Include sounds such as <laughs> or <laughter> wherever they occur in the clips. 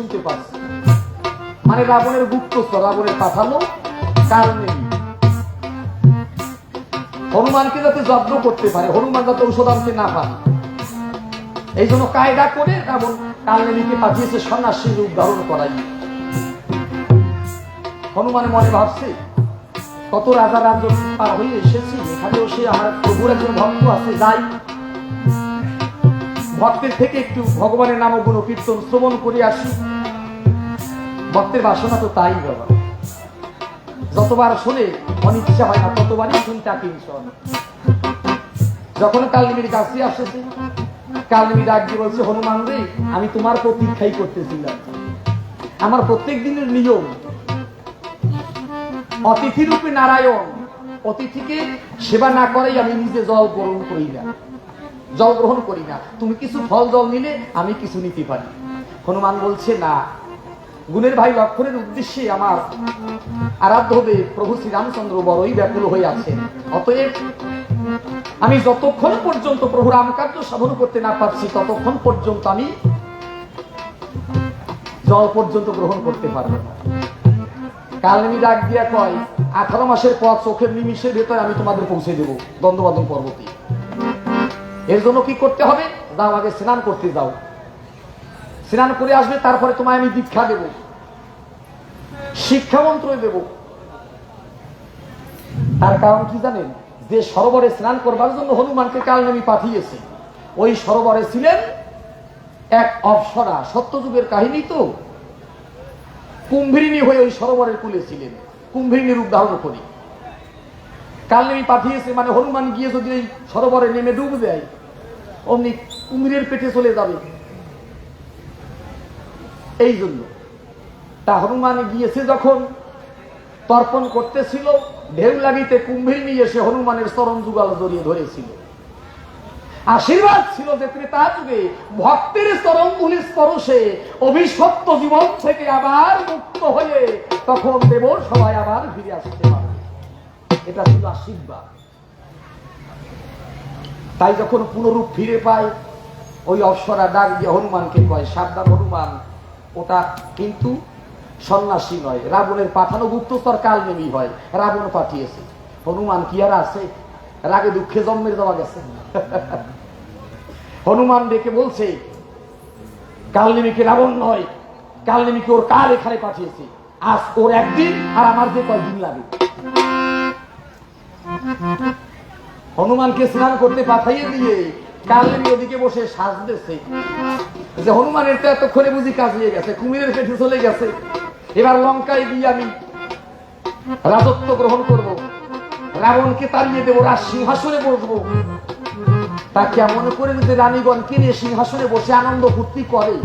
শুনতে পাচ্ছে। মানে রাবণের গুপ্তস্তর রাবণের পাঠানো কারণে হনুমানকে যাতে যত্ন করতে পারে, হনুমান যাতে ঔষধ আনতে না পারে। এই জন্য কায়দা করে রাবণ কালনেমিকে পাঠিয়েছে সন্ন্যাসী রূপ ধারণ করাই। হনুমান মনে ভাবছে, কত রাজা রাজ্য পার হয়ে এসেছি, এখানেও সে আমার প্রভুর একজন ভক্ত আছে, যাই ভক্তের থেকে একটু ভগবানের নাম গুণ কীর্তন শ্রবণ করে আসি। ভক্তের বাসনা তো তাই বাবা। যতবার শুনে অনিচ্ছা হয় না, ততবারই শুনতে আকিংসন যখন কালনিমির কাছে আসেছে কালনিমি ডাক বলছে, হনুমান রে, আমি তোমার প্রতীক্ষাই করতেছিলাম। আমার প্রত্যেক দিনের নিয়ম অতিথি রূপে নারায়ণ, অতিথিকে সেবা না করেই আমি নিজে জল গ্রহণ করি না। জল গ্রহণ করি না। তুমি কিছু ফল জল নিলে, আমি কিছু নিতে পারি। হনুমান বলছে, না। গুণের ভাই লক্ষণের উদ্দেশ্যে আমার আরাধ্য হবে প্রভু শ্রীরামচন্দ্র বড়ই ব্যাকুল হয়ে আছে অতএব আমি যতক্ষণ পর্যন্ত প্রভু রামকার্য সাধন করতে না পারছি, ততক্ষণ পর্যন্ত আমি জল পর্যন্ত গ্রহণ করতে পারব না। কালমি ডাক দিয়া কয়, আঠারো মাসের পর চোখের নিমিষের ভেতরে আমি তোমাদের পৌঁছে দেবো দ্বন্দ্ববাদন পর্বতে। এর জন্য কি করতে হবে? যাও আগে স্নান করতে যাও। স্নান করে আসবে, তারপরে তোমায় আমি দীক্ষা দেব। শিক্ষা মন্ত্র দেব। তার কারণ কি জানেন? যে সরোবরে স্নান করবার জন্য হনুমানকে কালনামি পাঠিয়েছে। ওই সরোবরে ছিলেন এক অপসরা, সত্যযুগের কাহিনী তো। কুম্ভরিণী হয়ে ওই সরোবরের কুলে ছিলেন। কুম্ভরিণী রূপ ধারণ করি। কালনেমি পাঠিয়েছে মানে হনুমান গিয়ে যদি এই সরোবরে নেমে ডুব দেয়, অমনি কুমিরের পেটে চলে যাবে। এই জন্য। তা হনুমান গিয়েছে যখন, তর্পণ করতেছিল, ঢেউ লাগিতে কুম্ভীর এসে হনুমানের চরণ যুগাল জড়িয়ে ধরেছিল। আশীর্বাদ ছিল যে ত্রেতা যুগে ভক্তের চরম চরণগুলি স্পর্শে অভিশপ্ত জীবন থেকে আবার মুক্ত হয়ে তখন দেব সবাই আবার ফিরে আসতে পারবে এটা ছিল আশীর্বাদ। তাই যখন পুনরূপ ফিরে পায়, ওই অশ্বরা ডাক দিয়ে হনুমানকে কয়, সাবধান হনুমান, ওটা কিন্তু সন্ন্যাসী নয়, রাবণের পাঠানো গুপ্তস্তর কাল নেমি হয়, রাবণ পাঠিয়েছে। হনুমান কি আর আছে? রাগে দুঃখে জন্মের দেওয়া গেছে। <laughs> হনুমান ডেকে বলছে কালনেমিকে রাবণ নয় কালনেমিকে ওর কাল এখানে পাঠিয়েছে? আজ ওর একদিন আর আমার যে কয়দিন লাগে? হনুমানকে স্নান করতে পাঠাইয়ে দিয়ে কালের ওদিকে বসে সাজতেছে। যে হনুমানের তো এতক্ষণে বুঝি কাজ হয়ে গেছে, কুমিরের পেটে চলে গেছে। এবার লঙ্কায় গিয়ে আমি রাজত্ব গ্রহণ করব। রাবণকে তাড়িয়ে দেবো, রাজ সিংহাসনে বসবো। তা কেমন করে যদি রানীগণ কিনে সিংহাসনে বসে আনন্দ ফুর্তি করে,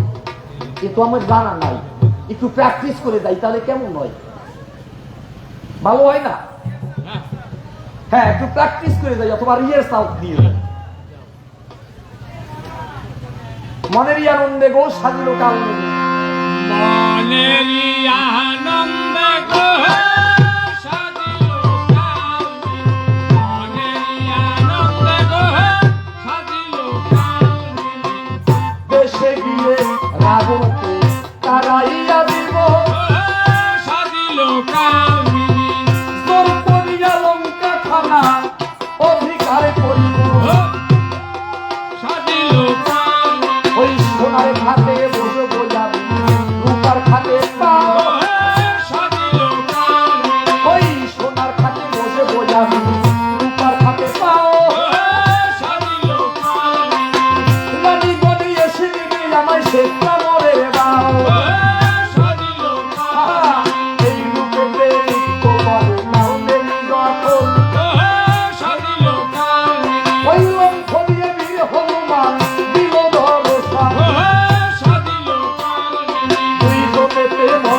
এ তো আমার জানা নাই। একটু প্র্যাকটিস করে দেয় তাহলে কেমন হয়? ভালো হয় না? হ্যাঁ একটু প্র্যাকটিস করে যাই অথবা রিহার্সাল দিয়ে যাই মনের আনন্দে গো, সাজিল কাল মনেরই আনন্দে গো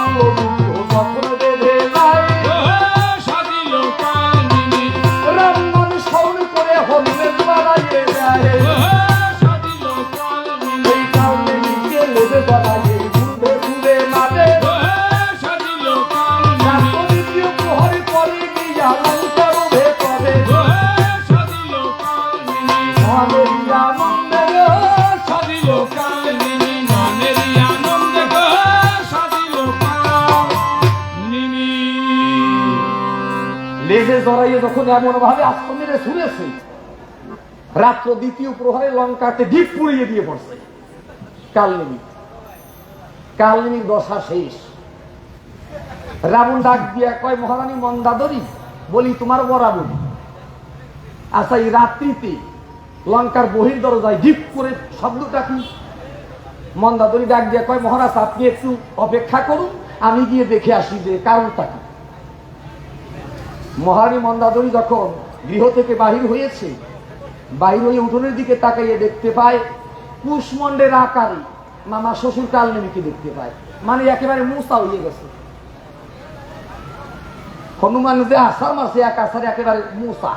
Oh. জড়াইয়ে যখন এমন ভাবে আশ্রমের শুনেছে। রাত্র দ্বিতীয় প্রহরে লঙ্কাতে ডিপ পুড়িয়ে দিয়ে পড়ছে। কালনেমি। কালনেমির দশা শেষ। রাবণ ডাক দিয়া কয়, মহারানী মন্দাদরি বলি তোমার বরাবর আচ্ছা এই রাত্রিতে লঙ্কার বহির দরজায় ডিপ করে শব্দটা কি? মন্দাদরি ডাক দিয়া কয়, মহারাজ, আপনি একটু অপেক্ষা করুন, আমি গিয়ে দেখে আসি যে কারণটা কি। মহারানী মন্দাদরি যখন গৃহ থেকে বাহির হয়েছে বাহির হয়ে উঠোনের দিকে তাকাইয়ে দেখতে পায় কুশমন্ডের আকারে মামা শ্বশুর কালনেমিকে দেখতে পায়। মানে একেবারে মুসা হয়ে গেছে। হনুমান যে আসার মাসে এক আসারে একেবারে মুসা।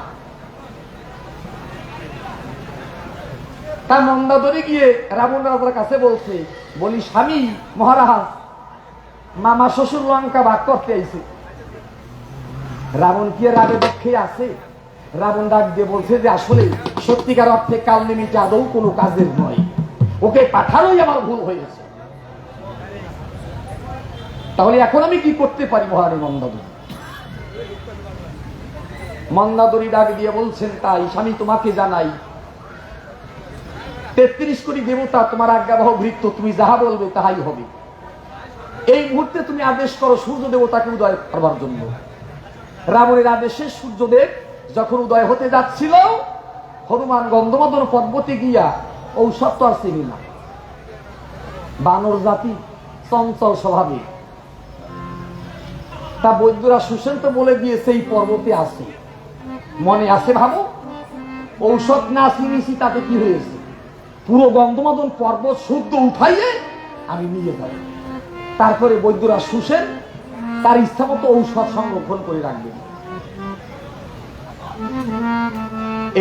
তার মন্দাদরি গিয়ে রাবণ রাজার কাছে বলছে, বলি, স্বামী মহারাজ, মামা শ্বশুর লঙ্কা ভাগ করতে আইছে। রাবণ কি রাগে দুঃখে আছে? রাবণ ডাক দিয়ে বলছে যে, আসলে সত্যিকার অর্থে কাল কালনেমিটা আদৌ কোনো কাজের নয়। ওকে পাঠানোই আমার ভুল হয়েছে। তাহলে এখন আমি কি করতে পারি মহারানী মন্দাদরি? মন্দাদরি ডাক দিয়ে বলছেন, তাই স্বামী, তোমাকে জানাই, তেত্রিশ কোটি দেবতা তোমার আজ্ঞাবহ বৃত্ত তুমি যাহা বলবে তাহাই হবে। এই মুহূর্তে তুমি আদেশ করো সূর্য দেবতাকে উদয় করবার জন্য। রাবণের আদেশে সূর্যদেব যখন উদয় হতে যাচ্ছিল, হনুমান গন্ধমাদন পর্বতে গিয়া ঔষধ তো আর চিনি না বানর জাতি চঞ্চল স্বভাবে তা বৈদ্যরা সুশান্ত বলে দিয়েছে এই পর্বতে আছে মনে আছে ভাবো? ঔষধ না চিনিছি, তাতে কি হয়েছে? পুরো গন্ধমাদন পর্বত শুদ্ধ উঠাইয়ে আমি নিয়ে যাই। তারপরে বৈদ্যরা শুষেন তার ইচ্ছা মতো ঔষধ সংরক্ষণ করে রাখবেন।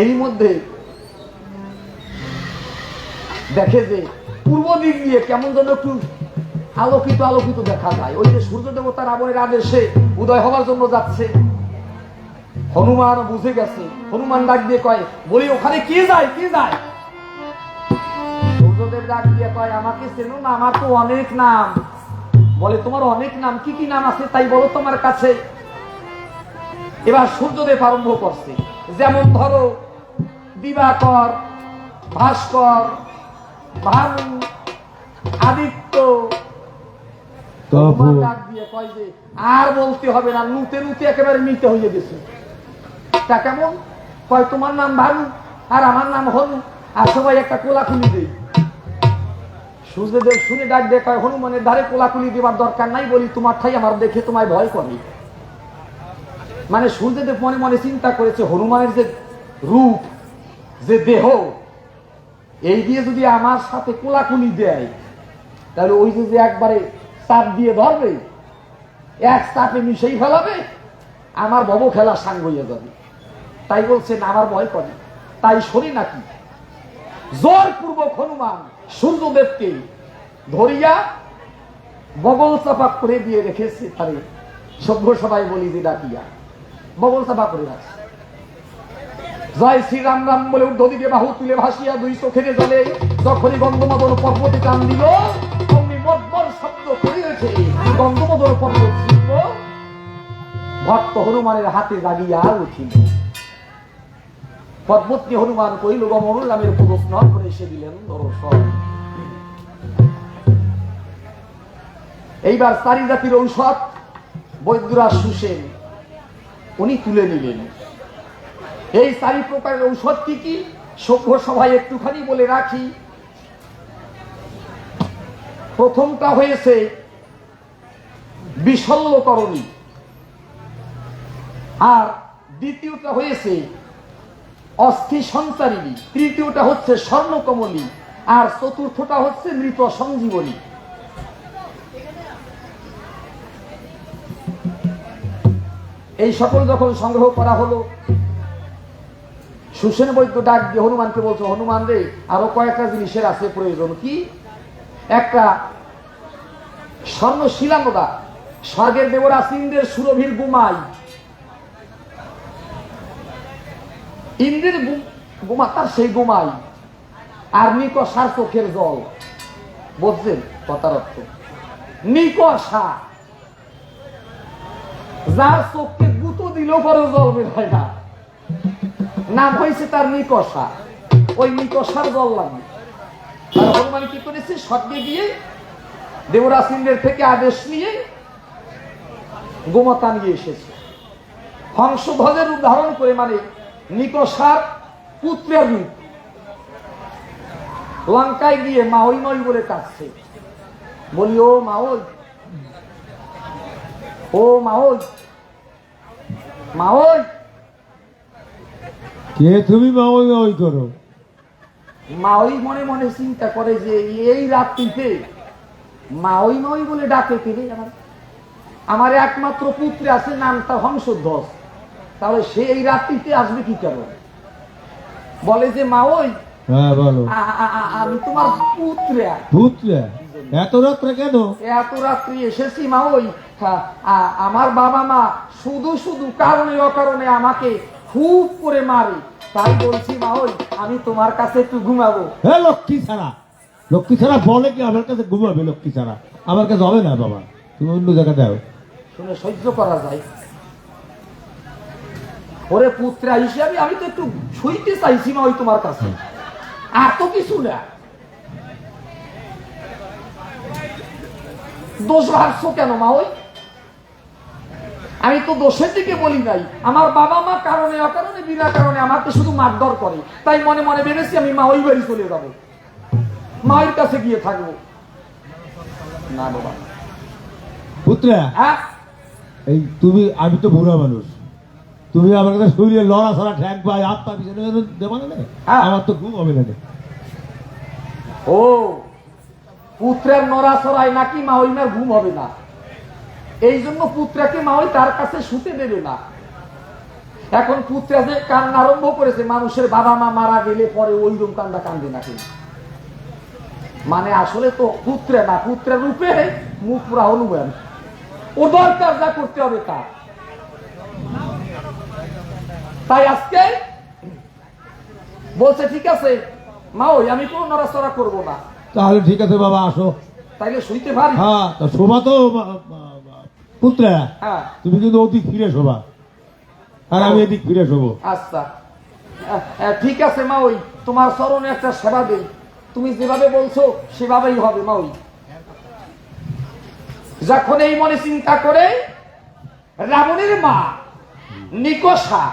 এর মধ্যে দেখে যে পূর্ব দিক দিয়ে কেমন যেন একটু আলোকিত আলোকিত দেখা যায়। ওই যে সূর্য দেবতা রাবণের আদেশে উদয় হওয়ার জন্য যাচ্ছে। হনুমান বুঝে গেছে। হনুমান ডাক দিয়ে কয়, বলি, ওখানে কে যায় কে যায়? সূর্যদেব ডাক দিয়ে কয়, আমাকে চেনো না, আমার তো অনেক নাম। বলে, তোমার অনেক নাম, কি কি নাম আছে তাই বলো তোমার কাছে? এবার সূর্যদেব আরম্ভ করছে। যেমন ধরো দিবাকর ভাস্কর ভানু আদিত্য ডাক দিয়ে কয় যে আর বলতে হবে না নুতে নুতে একেবারে নিতে হয়ে গেছে। তা কেমন? কয় তোমার নাম ভানু আর আমার নাম হনু। আর সবাই একটা কোলাকুলি দেই সূর্যদেব শুনে ডাক দিয়ে কয় হনুমানের ধারে কোলা কোলাকুলি দেবার দরকার নাই বলি তোমার ঠাই আমার দেখে তোমায় ভয় করে। মানে সূর্যদেব মনে মনে চিন্তা করেছে, হনুমানের যে রূপ, যে দেহ, এই দিয়ে যদি আমার সাথে কোলাকুলি দেয়, তাহলে ওই যে একবারে চাপ দিয়ে ধরবে, এক চাপে মিশেই ফেলাবে, আমার ভব খেলা সাঙ্গ হয়ে যাবে। তাই বলছেন আমার ভয় করে তাই শরী নাকি? জোর পূর্বক হনুমান সূর্যদেবকে ধরিয়া বগল চাপা করে দিয়ে রেখেছে তারে। সভ্য সবাই বলি যে ডাকিয়া। বগল চাপা করে রাখছে জয় শ্রীরাম রাম বলে উদ্ধদিকে বাহু, তুলে ভাসিয়া দুই চোখের জলে যখনই গন্ধমাদন পর্বতে টান দিল, অমনি মদ্বর শব্দ করিয়েছে। গন্ধমাদন পর্বত শিল্প ভক্ত হনুমানের হাতে লাগিয়া উঠিল। পদ্মত্রী হনুমান কহিল গমনুর নামের পুরো স্নান করে এসে দিলেন দর্শন। এইবার চারি জাতির ঔষধ বৈদ্যরা শুষেন উনি তুলে নিলেন। এই চারি প্রকারের ঔষধ কি কি? সভ্য সভায় একটুখানি বলে রাখি। প্রথমটা হয়েছে বিশল্যকরণী আর দ্বিতীয়টা হয়েছে অস্থি সঞ্চারিণী তৃতীয়টা হচ্ছে স্বর্ণকমলী। আর চতুর্থটা হচ্ছে মৃত সঞ্জীবনী। এই সকল যখন সংগ্রহ করা হলো, সুসেন বৈদ্য ডাক দিয়ে হনুমানকে বলছো, হনুমান রে, আরও কয়েকটা জিনিসের আছে প্রয়োজন। কি? একটা স্বর্ণ শিলানোদা স্বর্গের দেবরা ইন্দ্রের সুরভির গুমাই। ইন্দ্রের গুমা, তার সেই গুমাই। আর নিকষার চোখের জল। বুঝছেন কথার অর্থ? নিকষা। যার চোখকে দিলেও পরেও জল হয় না। নাম হয়েছে তার নিকষা। ওই নিকষার জল লাগে। আর হনুমান কি করেছে? স্বর্গে গিয়ে দেবরাজ ইন্দ্রের থেকে আদেশ নিয়ে গোমাতা নিয়ে এসেছে। হংসধ্বজের ধারণ করে মানে নিকষার পুত্রের রূপ। লঙ্কায় গিয়ে মাওই মাওই বলে কাঁদছে। বলি, ও মাওই ও কে তুমি করো। মাওই মনে মনে চিন্তা করে যে এই রাত্রিতে বলে ডাকে ফিরে আমার? আমার একমাত্র পুত্র আছে নামটা হংসধ্বজ। তাহলে সে এই রাত্রিতে আসবে কি কেন বলে যে মাওই হ্যাঁ বলো। আ- আ- আ- আমি তোমার পুত্রা। পুত্রে? এত রাত্রে কেন? এত রাত্রি এসেছি মা ওই হ্যাঁ, আমার বাবা মা শুধু শুধু কারণে অকারণে আমাকে খুব করে মারে। তাই বলছি মা ওই আমি তোমার কাছে একটু ঘুমাবো। হ্যাঁ লক্ষ্মী ছাড়া লক্ষ্মী ছাড়া বলে কি আমার কাছে ঘুমাবে লক্ষ্মী ছাড়া? আমার কাছে হবে না বাবা তুমি অন্য জায়গা দাও শুনে সহ্য করা যায়। ওরে পুত্রা হিসেবে আমি তো একটু শুইতে চাইছি মা ওই তোমার কাছে। আর তো কিছু না। দোষ ভাবছ কেন মা ওই আমি তো দোষের দিকে বলি নাই। আমার বাবা মা কারণে অকারণে বিনা কারণে আমাকে শুধু মারধর করে। তাই মনে মনে ভেবেছি আমি মা ওই বাড়ি চলে যাব। মায়ের কাছে গিয়ে থাকব। না বাবা। পুত্রা হ্যাঁ? এই তুমি আমি তো বুড়া মানুষ। তুমি আমার কাছে শরীরে লড়া ছড়া ঠ্যাং পাই হাত পা পিছনে দেবা না হ্যাঁ। আমার তো ঘুম হবে না। ও পুত্রের নড়াচড়ায় নাকি মাওইমার ঘুম হবে না। এই জন্য পুত্রাকে মাওই তার কাছে শুতে দেবে না। এখন পুত্রা যে কান্না আরম্ভ করেছে, মানুষের বাবা মা মারা গেলে পরে ওই রকম কান্দা কান্দে নাকি? মানে আসলে তো পুত্রে না পুত্রের রূপে মুখ পুরা হনুমান। ও দরকার যা করতে হবে তা। তাই আজকে বলছে, ঠিক আছে মা ওই আমি কোনো নড়াচড়া করব না। তাহলে ঠিক আছে বাবা আসো। তাইলে শুইতে পারি। হ্যাঁ তা শোভা তো পুত্রা। হ্যাঁ। তুমি কিন্তু ওদিক ফিরে শোভা। আর আমি এদিক ফিরে শোবো আচ্ছা। ঠিক আছে মা ওই তোমার স্মরণে একটা সেবা দেই। তুমি যেভাবে বলছো সেভাবেই হবে মা ওই যখন এই মনে চিন্তা করে রাবণের মা নিকষা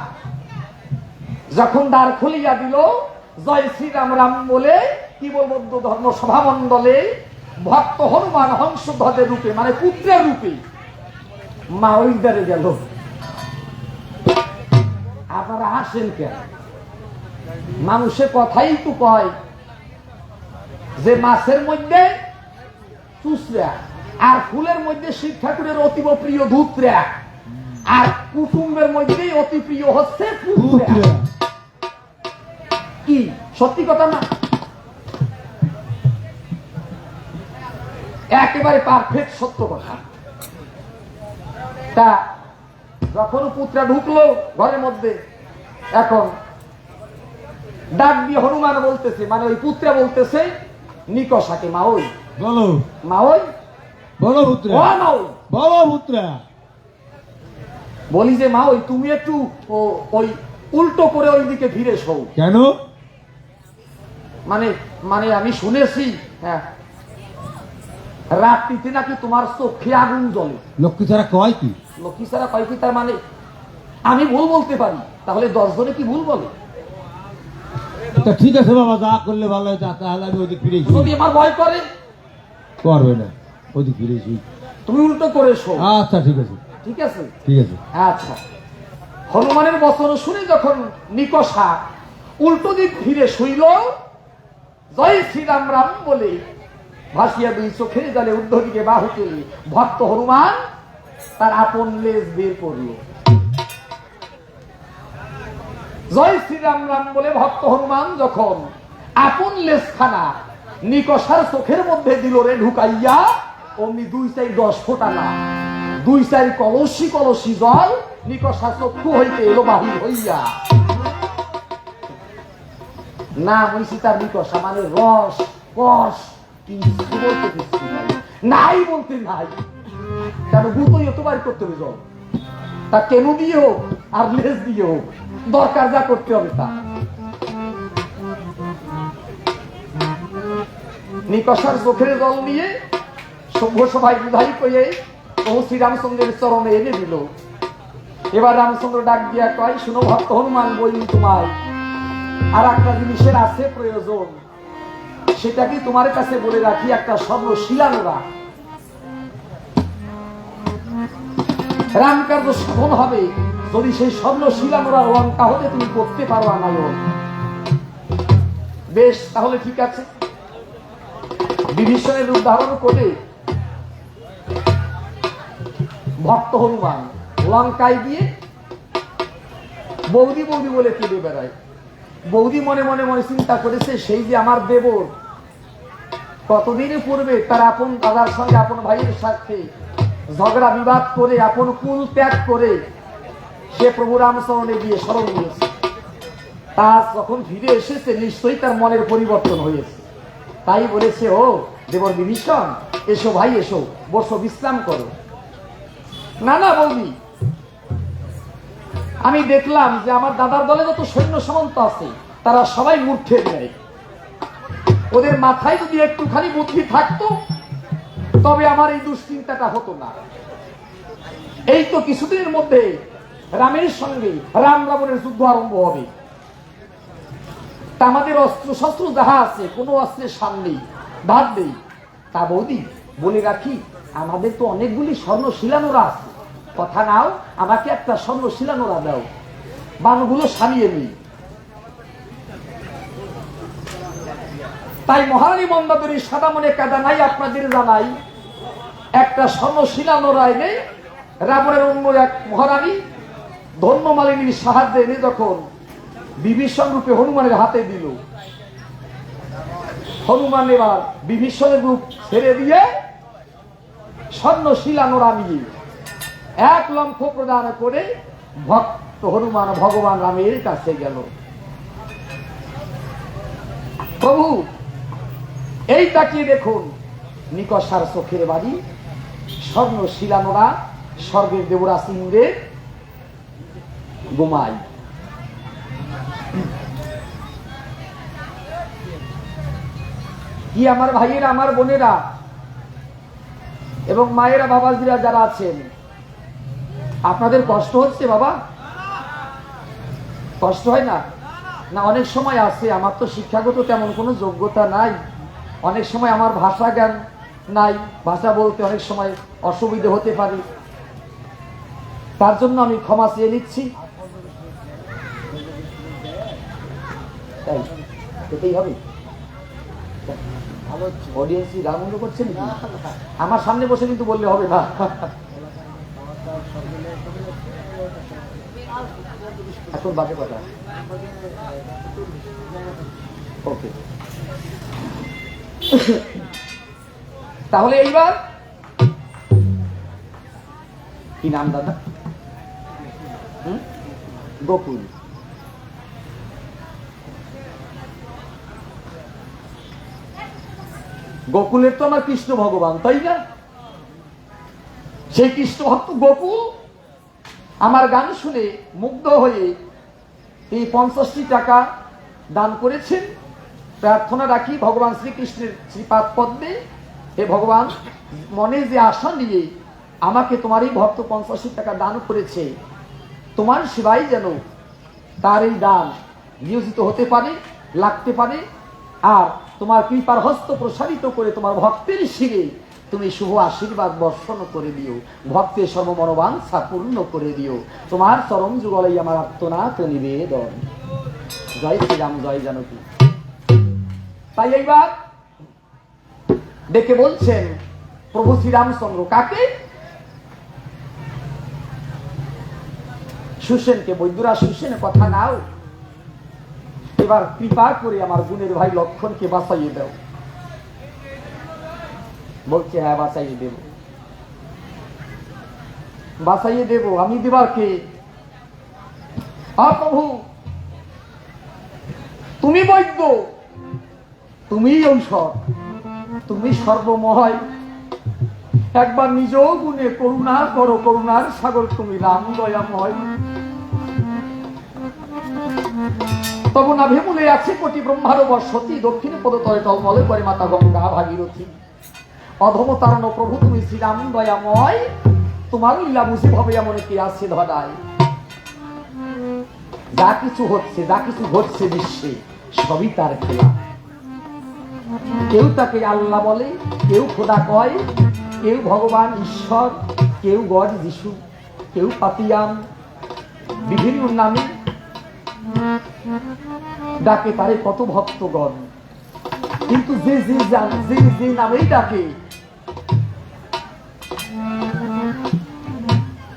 যখন দ্বার খুলিয়া দিল জয় শ্রীরাম রাম বলে কি বলব ধর্ম সভা মন্ডলে ভক্ত হনুমান হংসধ্বজের রূপে মানে পুত্রের রূপে মা ওই দ্বারে গেল। আপনারা হাসেন কেন? মানুষের কথাই তো কয় যে মাছের মধ্যে চুসরা আর ফুলের মধ্যে শিব ঠাকুরের অতীব প্রিয় ধূতরা আর কুটুম্বের মধ্যেই অতি প্রিয় হচ্ছে কি? সত্যি কথা না? একেবারে পারফেক্ট সত্য কথা। তা যখন পুত্রা ঢুকলো ঘরের মধ্যে এখন ডাক দিয়ে হনুমান বলতেছে মানে ওই পুত্রা বলতেছে নিকষাকে মা ওই বলো। মা ওই বলো পুত্রা। বলো পুত্রা। বলি যে মা ওই তুমি একটু ওই উল্টো করে ওই দিকে ফিরে শোও কেন? মানে মানে আমি শুনেছি হ্যাঁ রাত্রিতে নাকি তোমার চোখে আগুন জ্বলে। লক্ষ্মী ছাড়া কয় কি? লক্ষ্মী ছাড়া কয় কি তার মানে? আমি ভুল বলতে পারি তাহলে দশ জনে কি ভুল বলে? তা ঠিক আছে বাবা যা করলে ভালো হয় তাহলে আমি ওদিক ফিরে যদি আমার ভয় করে? করবে না ওদিক ফিরে তুমি উল্টো করে শো আচ্ছা ঠিক আছে। ঠিক আছে? ঠিক আছে। আচ্ছা। হনুমানের বচন শুনে যখন নিকষা উল্টো দিক ফিরে শুইল জয় শ্রীরাম রাম বলে ভাসিয়া দুই চোখের জালে ঊর্ধ্ব দিকে বাহু তুলি ভক্ত হনুমান, তার আপন লেজ বের করল। জয় শ্রীরাম রাম বলে ভক্ত হনুমান যখন আপন লেজখানা নিকষার চোখের মধ্যে দিল রে ঢুকাইয়া, অমনি দুই চাই দশ ফোটা না, দুই চাই কলসি কলসি জল নিকষা চক্ষু হইতে এলো বাহির হইয়া। না বলছি তার নিকষা মানে রস কষ কিছু বলতে কিছু নাই নাই বলতে নাই। কেন গুতোই তো করতে হবে, জল। তা কেন দিয়ে হোক, আর লেজ দিয়ে হোক, দরকার যা করতে হবে তা। নিকষার চোখের জল নিয়ে সভ্য সভায় বিধাই কয়ে ও শ্রীরামচন্দ্রের চরণে এনে দিল। এবার রামচন্দ্র ডাক দিয়া কয়, শুনো ভক্ত হনুমান বলি তোমায়। আর একটা জিনিসের আছে প্রয়োজন। সেটা কি তোমার কাছে বলে রাখি, একটা স্বর্ণ শিলানোরা। রাম কার্য সফল হবে, যদি সেই স্বর্ণ শিলানোরা লঙ্কা হতে তুমি করতে পারো আনায়ন। বেশ, তাহলে ঠিক আছে। বিভীষণের ধারণ করে ভক্ত হনুমান লঙ্কায় গিয়ে বৌদি বৌদি বলে কেঁদে বেড়ায়। বৌদি মনে মনে মনে চিন্তা করেছে, সেই যে আমার দেবর কতদিনের পূর্বে তার আপন দাদার সঙ্গে আপন ভাইয়ের সাথে ঝগড়া বিবাদ করে, আপন কুল ত্যাগ করে সে প্রভু রামচরণে গিয়ে স্মরণ নিয়েছে তা যখন ফিরে এসেছে, নিশ্চয়ই তার মনের পরিবর্তন হয়েছে। তাই বলেছে, ও দেবর বিভীষণ, এসো ভাই, এসো, বসো, বিশ্রাম করো। না না, বৌদি। আমি দেখলাম যে আমার দাদার দলে যত সৈন্য সামন্ত আছে, তারা সবাই মূর্খের নেয় ওদের মাথায় যদি একটুখানি বুদ্ধি থাকতো, তবে আমার এই দুশ্চিন্তাটা হতো না। এই তো কিছুদিনের মধ্যে রামের সঙ্গে রাম রাবণের যুদ্ধ আরম্ভ হবে। আমাদের অস্ত্র শস্ত্র যাহা আছে, কোনো অস্ত্রের সামনেই বাদ নেই। তা বৌদি, বলে রাখি, আমাদের তো অনেকগুলি স্বর্ণ শিলানোরা আছে। কথা নাও, আমাকে একটা স্বর্ণ শিলানোরা দাও। বানগুলো সারিয়ে নিই। তাই মহারানী মন্দাদরী সাদা মনে কাদা নাই, আপনাদের জানাই, একটা স্বর্ণ শিলানোরা এনে রাবণের অন্য এক মহারানী ধন্যমালিনীর সাহায্যে এনে যখন বিভীষণ রূপে হনুমানের হাতে দিল। হনুমান এবার বিভীষণের রূপ ছেড়ে দিয়ে স্বর্ণ শিলানোরা নিয়ে এক লক্ষ প্রদান করে ভক্ত হনুমান ভগবান রামের কাছে গেল। প্রভু এই তাকিয়ে দেখুন? নিকষার চোখের বাড়ি স্বর্ণ শিলানোরা স্বর্গের দেবরাজ ইন্দ্রের গোমাই। কি আমার ভাইয়েরা, আমার বোনেরা এবং মায়েরা, বাবাজিরা যারা আছেন, আপনাদের কষ্ট হচ্ছে বাবা? কষ্ট হয় না? না, অনেক সময় আছে, আমার তো শিক্ষাগত তেমন কোনো যোগ্যতা নাই। অনেক সময় আমার ভাষা জ্ঞান নাই, ভাষা বলতে অনেক সময় অসুবিধে হতে পারে। তার জন্য আমি ক্ষমা চেয়ে নিচ্ছি। তাই, এটাই হবে। অডিয়েন্স আনন্দ করছে আমার সামনে বসে কিন্তু বললে হবে না। এখন বাজে কথা ওকে। তাহলে এইবার কি নাম দাদা? গোকুল। গোকুলের তো আমার কৃষ্ণ ভগবান, তাই না? সেই কৃষ্ণ ভক্ত গোকুল আমার গান শুনে মুগ্ধ হয়ে এই পঞ্চাশটি টাকা দান করেছেন। প্রার্থনা রাখি ভগবান শ্রীকৃষ্ণের শ্রীপাদ পদ্মে হে ভগবান, মনে যে আশা নিয়ে আমাকে তোমার এই ভক্ত পঞ্চাশটি টাকা দান করেছে, তোমার সেবাই যেন তার এই দান নিয়োজিত হতে পারে, লাগতে পারে, আর তোমার কৃপার হস্ত প্রসারিত করে তোমার ভক্তের শিরে তুমি শুভ আশীর্বাদ বর্ষণ করে দিও। ভক্তের সর্বমনোবাঞ্ছা পূর্ণ করে দিও। তোমার চরম যুগলাই আমার আত্মনাথ নিবেদন। জয় শ্রীরাম, জয় জানকী। তাই এইবার ডেকে বলছেন, প্রভু শ্রীরামচন্দ্র কাকে? সুসেনকে বৈদ্যরা সুসেনের কথা নাও। এবার কৃপা করে আমার গুণের ভাই লক্ষণকে বাঁচাইয়ে দাও। বলছে হ্যাঁ বাঁচাইয়ে দেব। বাঁচাইয়ে দেব। আমি দেবার কে? আ প্রভু। তুমি বৈদ্য। তুমি ঔষধ তুমি সর্বময়। একবার নিজ গুণে করুণা করো, করুণার সাগর তুমি রাম দয়াময়। তবু আছে কোটি ব্রহ্মার দক্ষিণে করে মাতা গঙ্গা ভাগীরথী। প্রভু তুমি শ্রীরাম দয়াময়, তোমার লীলা বুঝি হবে এমন কি আছে ধরায়। যা কিছু হচ্ছে, যা কিছু ঘটছে বিশ্বে সবই তার খেলা। কেউ তাকে আল্লাহ বলে, কেউ খোদা কয়, কেউ ভগবান ঈশ্বর, কেউ গড যিশু, কেউ পাতিয়াম বিভিন্ন নামে ডাকে তারে কত ভক্তগণ। কিন্তু যে যে জান- যে যে নামেই ডাকে,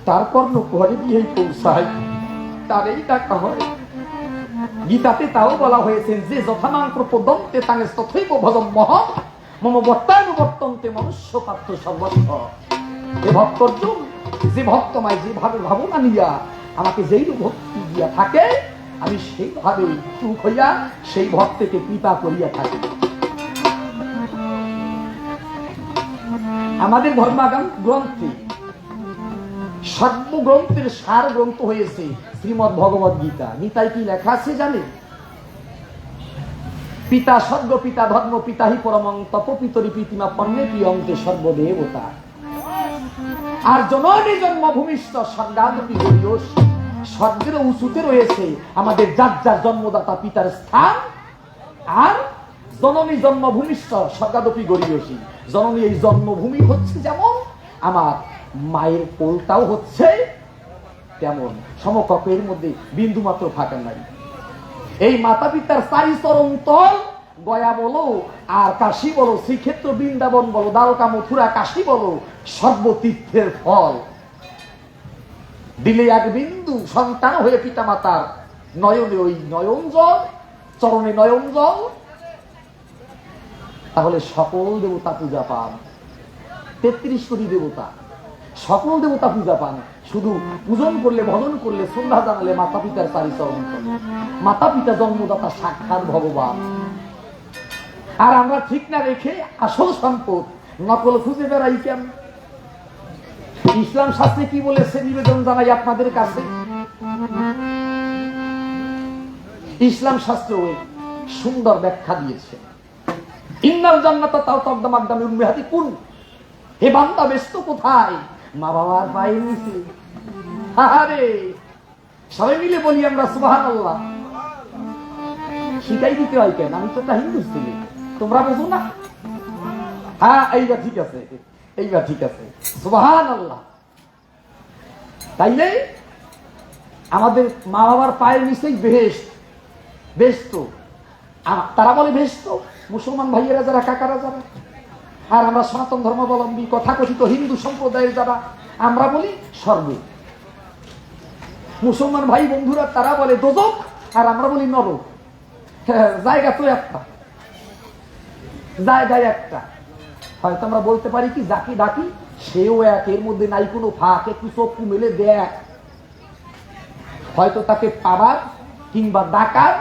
তারপর ঘরে গিয়েই পৌঁছায়, তারেই ডাকা হয়। গীতাতে তাও বলা হয়েছে যে যথানাং প্রপদন্তে তাঙ্গে তথৈব ভজম মহ মম বর্তানুবর্তন্তে মনুষ্য পাত্র সর্বস্ব। এ ভক্তর্জুন যে ভক্তমায় যেভাবে ভাবনা নিয়া আমাকে যেই ভক্তি দিয়া থাকে, আমি সেইভাবে চুপ হইয়া সেই ভক্তকে কৃপা করিয়া থাকি। আমাদের ধর্মাগাম গ্রন্থে সর্বগ্রন্থের সার গ্রন্থ হয়েছে শ্রীমদ ভগবত গীতা। গীতায় কি লেখা আছে জানে পিতা স্বর্গ, পিতা ধর্ম, পিতা হি পরমং তপপিতরি প্রীতিমা পণ্যে প্রিয়ন্তে সর্বদেবতা। আর জননী জন্মভূমিষ্ঠ স্বর্গাদপি গরিয়স স্বর্গের উঁচুতে রয়েছে আমাদের যার যার জন্মদাতা পিতার স্থান, আর জননী জন্মভূমিষ্ঠ স্বর্গাদপি গরিয়সী জননী এই জন্মভূমি হচ্ছে যেমন আমার মায়ের কোলটাও হচ্ছে তেমন। সমকপের মধ্যে বিন্দু মাত্র ফাঁকা নাই। এই মাতা পিতার চারি চরম তল, গয়া বলো, আর কাশি বলো, শ্রীক্ষেত্র বৃন্দাবন বলো, দ্বারকা, মথুরা, কাশী বলো, সর্বতীর্থের ফল। দিলে এক বিন্দু সন্তান হয়ে পিতা মাতার নয়নে ওই নয়ন জল, চরণে নয়ন জল। তাহলে সকল দেবতা পূজা পান। তেত্রিশ কোটি দেবতা। সকল দেবতা পূজা পান। শুধু পূজন করলে, ভজন করলে সন্ধ্যা জানালে মাতা পিতার চারি চরণ তলে। মাতা পিতা জন্মদাতা সাক্ষাৎ ভগবান। আর আমরা ঠিক না রেখে আসল সম্পদ নকল খুঁজে বেড়াই কেন? ইসলাম শাস্ত্রে কি বলেছে? নিবেদন জানাই আপনাদের কাছে। ইসলাম শাস্ত্র সুন্দর ব্যাখ্যা দিয়েছে। ইন্নাল জান্নাতা তাও তকদাম আকদামি উম্মেহাতি কুন। হে বান্দা, ব্যস্ত কোথায়? মা বাবার পায়ে নিচে আরে সবাই মিলে বলি আমরা সুবাহান আল্লাহ শিখাই দিতে হয় কেন? আমি তো একটা হিন্দু ছেলে তোমরা বোঝো না? হ্যাঁ এইবার ঠিক আছে, এইবার ঠিক আছে। সুবাহান আল্লাহ তাইলে আমাদের মা বাবার পায়ের নিচেই বেহেস্ট বেস্ত তারা বলে বেস্ত মুসলমান ভাইয়েরা যারা, কাকারা যারা? আর আমরা সনাতন ধর্মাবলম্বী কথাকথিত হিন্দু সম্প্রদায়ের যারা আমরা বলি স্বর্গ। মুসলমান ভাই বন্ধুরা তারা বলে দোজক আর আমরা বলি নরক। হ্যাঁ, জায়গা তো একটা। জায়গায় একটা। হয়তো আমরা বলতে পারি কি যাকে ডাকি সেও এক। এর মধ্যে নাই কোনো ফাঁক একটু চক্ষু মেলে দেখ। হয়তো তাকে পাবার কিংবা ডাকার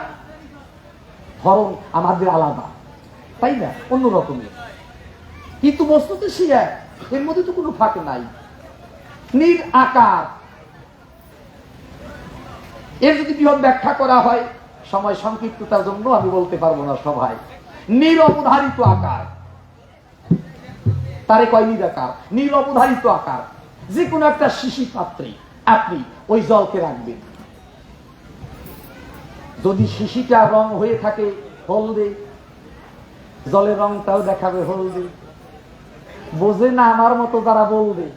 ধরন আমাদের আলাদা। তাই না? অন্য রকমের। কিন্তু বস্তুতে সে এক, এর মধ্যে তো কোনো ফাঁক নাই। নীল আকার। এর যদি বৃহৎ ব্যাখ্যা করা হয়, সময় সংক্ষিপ্ততার জন্য আমি বলতে পারব না সবাই নীল অবধারিত আকার। তারে কয় নিরাকার নীল অবধারিত আকার। যে কোনো একটা শিশি পাত্রে, আপনি ওই জলকে রাখবেন। যদি শিশিটা রং হয়ে থাকে হলদে, জলের রংটাও দেখাবে হলদে। বোঝে না আমার মতো যারা বলবে।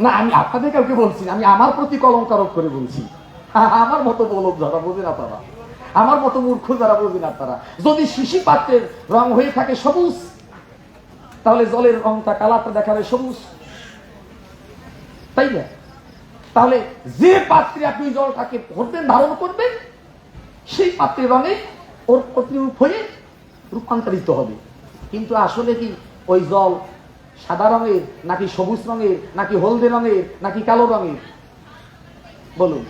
না, আমি আপনাদের কাউকে বলছি আমি আমার প্রতি কলঙ্কারক করে বলছি। <laughs> আমার মতো বলব যারা বোঝে না তারা। আমার মতো মূর্খ যারা বোঝে না তারা। যদি শিশি পাত্রের রং হয়ে থাকে সবুজ, তাহলে জলের রংটা, কালারটা দেখাবে সবুজ। তাই না? তাহলে যে পাত্রে আপনি জলটাকে ভরবেন, ধারণ করবেন, সেই পাত্রের রঙে ওর প্রতিরূপ হয়ে রূপান্তরিত হবে। কিন্তু আসলে কি ওই জল সাদা রঙের, নাকি সবুজ রঙের, নাকি হলদে রঙের, নাকি কালো রঙের? বলুন।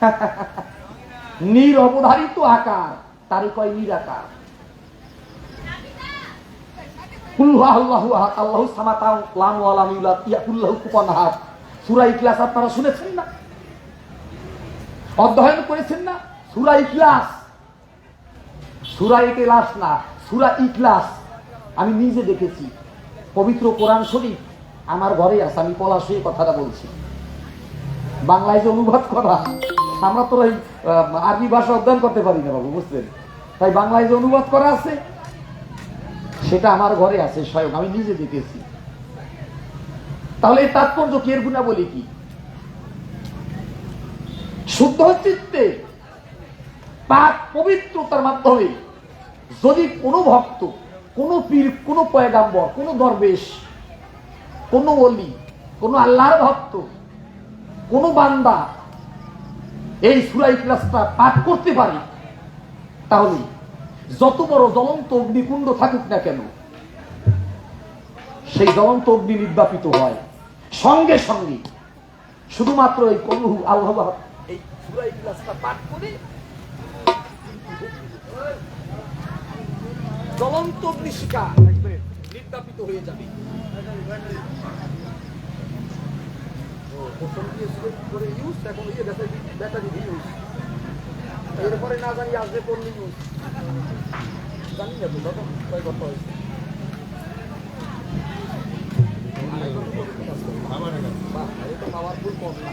<laughs> নির অবধারিত আকার তারই কয় সুরা ইখলাস আপনারা শুনেছেন না? অধ্যয়ন করেছেন না? সুরা ইখলাস। সুরা ইখলাস না, সুরা ইখলাস। আমি নিজে দেখেছি। পবিত্র কোরআন শরীফ আমার ঘরে আছে, আমি পলাশ হয়ে কথাটা বলছি। বাংলায় যে অনুবাদ করা, আমরা তো এই আরবি ভাষা অধ্যয়ন করতে পারি না বাবু বুঝলেন তাই বাংলায় যে অনুবাদ করা আছে, সেটা আমার ঘরে আছে স্বয়ং, আমি নিজে দেখেছি। তাহলে তাৎপর্য কি, এর গুণাবলী কি? শুদ্ধ চিত্তে পাক পবিত্রতার মাধ্যমে যদি কোনো ভক্ত, কোনো পীর, কোনো পয়গাম্বর, কোনো দরবেশ, কোনো অলি কোনো আল্লাহর ভক্ত, কোনো বান্দা এই সুরাই ক্লাসটা পাঠ করতে পারে, তাহলে যত বড় জ্বলন্ত অগ্নিকুণ্ড থাকুক না কেন, সেই জ্বলন্ত অগ্নি নির্বাপিত হয়। সঙ্গে সঙ্গে শুধুমাত্র এই কলহু আল্লাহ এই সুরাই ক্লাসটা পাঠ করে জ্বলন্ত একবারে নির্বাপিত হয়ে যাবে। করে ইউজ এখন ব্যাটারি ইউজ এরপরে না জানি আসবে কোন ইউজ জানি না তো কত কয় কত হয়েছে। এটা powerful কম না।